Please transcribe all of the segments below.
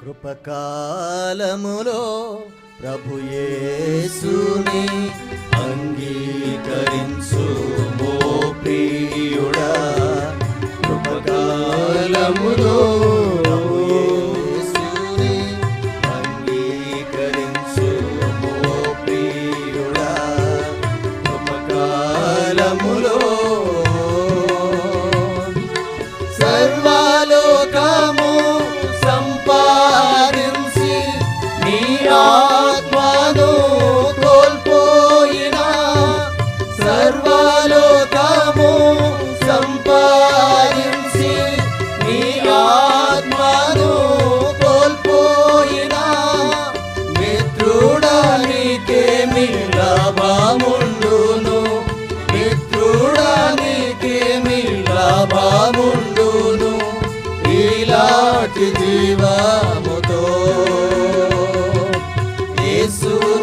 కృపకాలములో ప్రభుయేసుని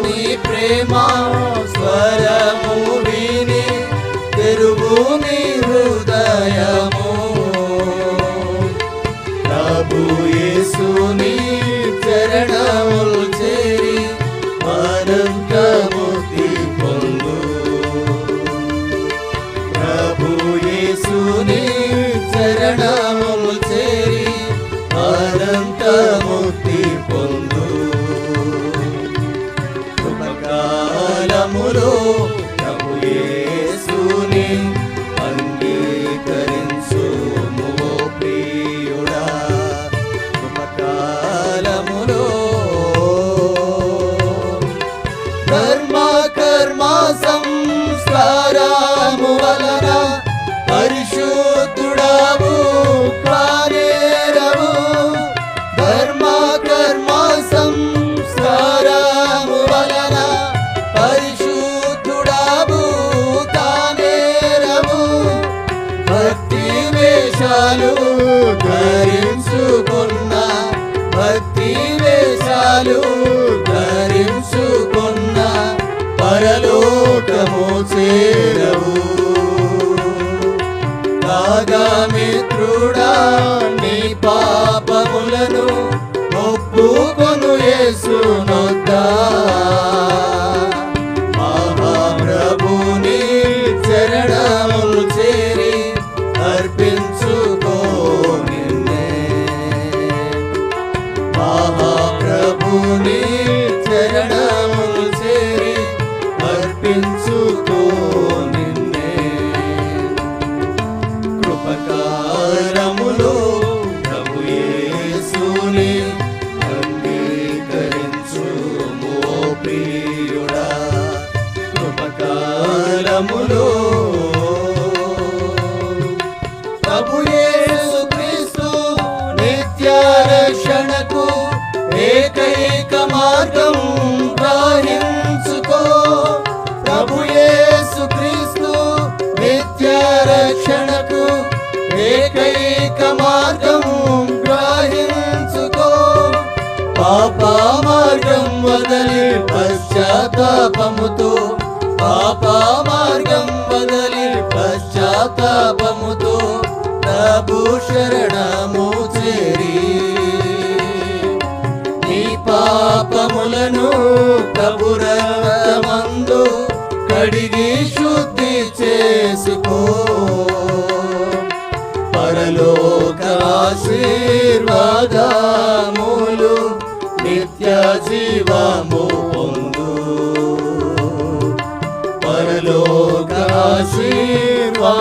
నీ ప్రేమ స్వరము విని తెరుగు నీ హృదయము. ప్రభు యేసుని చరణములు చేరి అనంత ముక్తి పొందు. ప్రభు యేసుని చరణములు చేరి కర్మ సంస్కారము వలన పరిశుద్ధుడవు పరలోకము చేరవు. కాగా మిత్రుడా నీ పాపములను ఒప్పుకొను యేసునొద్దా. యేసుని అంగీకరించు మో ప్రియుడా కృపకారములో ప్రభు యేసు క్రీస్తు నిత్య రక్షణకు ఏకైక మార్గం పశ్చాత్తాపముతో పాప మార్గం వదలి పశ్చాత్తాపముతో ప్రభు శరణము చేరి నీ పాపములను ప్రభు రక్తమందు కడిగి శుద్ధి చేసుకో. పరలోక ఆశీర్వాదములు నిత్య జీవము ఆశీర్వాదములు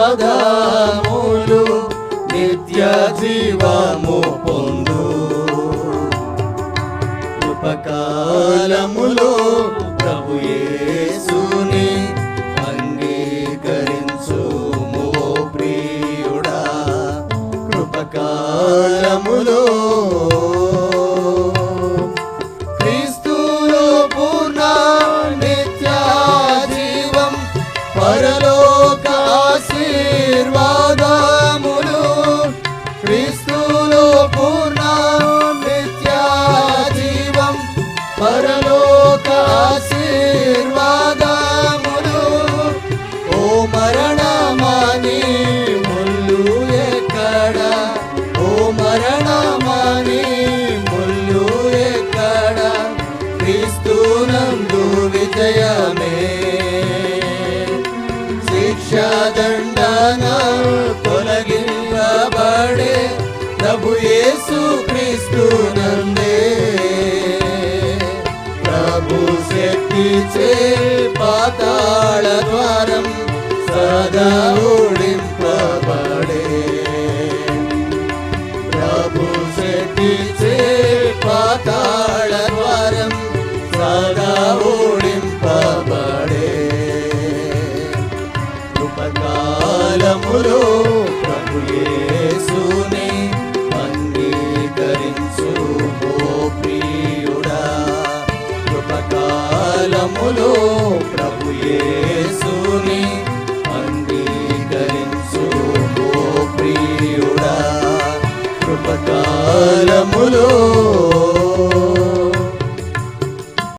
నిత్య జీవము పొందు. ఉపకాలములో శోధన తొలగింపబడే ప్రభు యేసు క్రీస్తు నందే. ప్రభు శక్తి చే పాతాళ ద్వారం సదా ఊడింపబడే. ప్రభు శక్తి